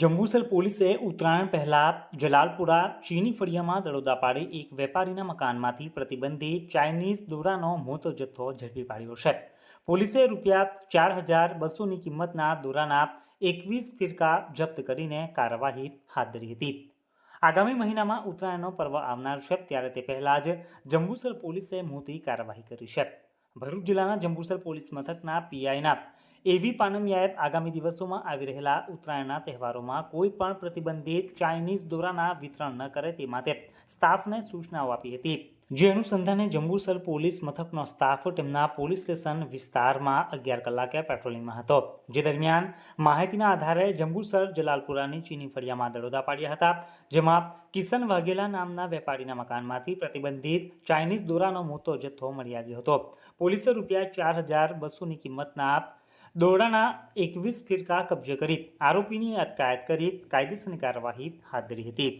જંબુસર પોલીસે ઉત્તરાયણ પહેલા જલાલપુરા, ચીની ફળિયામાં દડોદા પાડી એક વેપારીના મકાનમાંથી પ્રતિબંધિત ચાઇનીઝ દોરાનો મોટો જથ્થો ઝડપી પાડ્યો છે. પોલીસે રૂપિયા ચાર હજાર બસોની કિંમતના દોરાના એકવીસ ફિરકા જપ્ત કરીને કાર્યવાહી હાથ ધરી હતી. આગામી મહિનામાં ઉત્તરાયણનો પર્વ આવનાર છે, ત્યારે તે પહેલા જ જંબુસર પોલીસે મોટી કાર્યવાહી કરી છે. ભરૂચ જિલ્લાના જંબુસર પોલીસ મથકના પીઆઈના એવી પાનમિયાએ આગામી દિવસોમાં આવી રહેલા ઉત્તરાયણના તહેવારોમાં કોઈ પણ પ્રતિબંધિત ચાઇનીઝ દોરાના વિતરણ ન કરે તે માટે સ્ટાફને સૂચનાઓ આપી હતી. જે અનુસંધાને જંબુસર પોલીસ મથકનો સ્ટાફ તેમના પોલીસ સ્ટેશન વિસ્તારમાં અગિયાર કલાકે પેટ્રોલિંગમાં હતો. જે દરમિયાન માહિતીના આધારે જંબુસર જલાલપુરાની ચીની ફળિયામાં દરોડા પાડ્યા હતા, જેમાં કિશન વાઘેલા નામના વેપારીના મકાનમાંથી પ્રતિબંધિત ચાઇનીઝ દોરાનો મોટો જથ્થો મળી આવ્યો હતો. પોલીસે રૂપિયા ચાર હજાર બસોની કિંમતના દોરડાના એકવીસ ફિરકા કબજે કરી આરોપીની અટકાયત કરી કાયદેસરની કાર્યવાહી હાથ ધરી હતી.